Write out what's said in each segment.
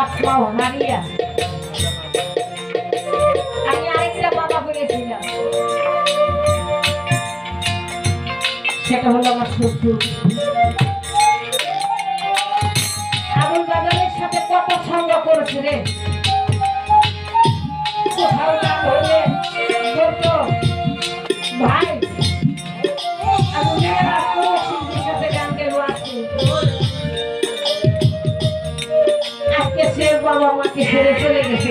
আমি বাপ মাও হারিয়া আমি আরেকটা বাবা পেয়েছিলাম সেটা হলো আমার শ্বশুর। আবুল বাজারের সাথে কত সঙ্গ করেছে রে? কোথাও ভাই ছেড়ে চলে গেছে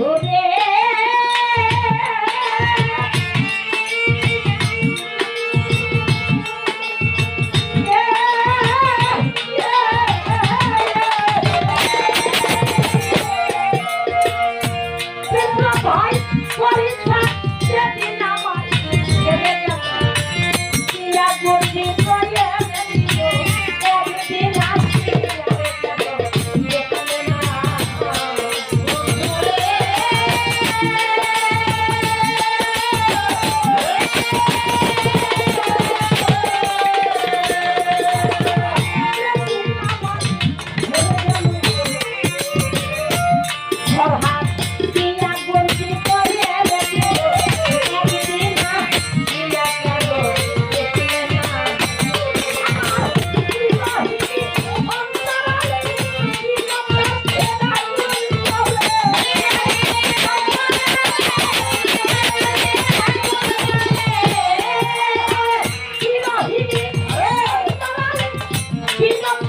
Oh, আমি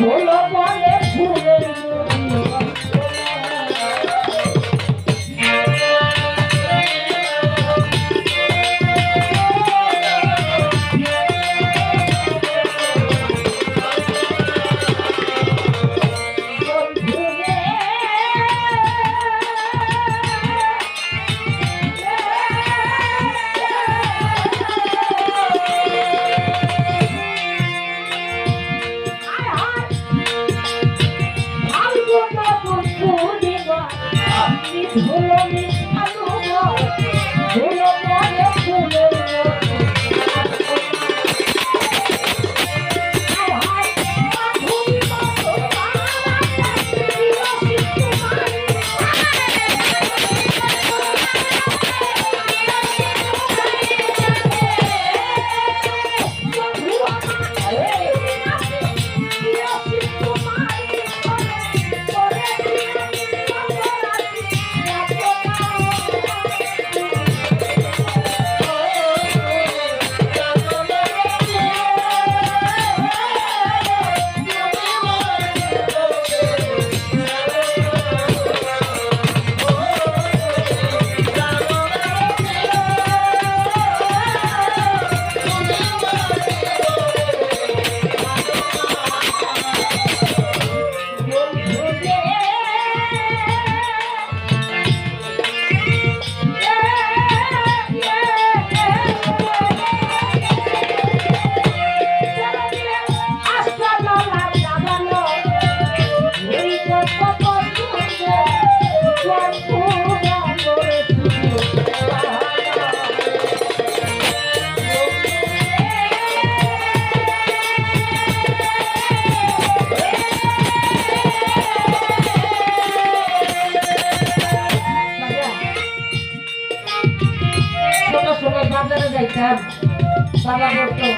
হলো বলে যাইতাম বাবা বলতো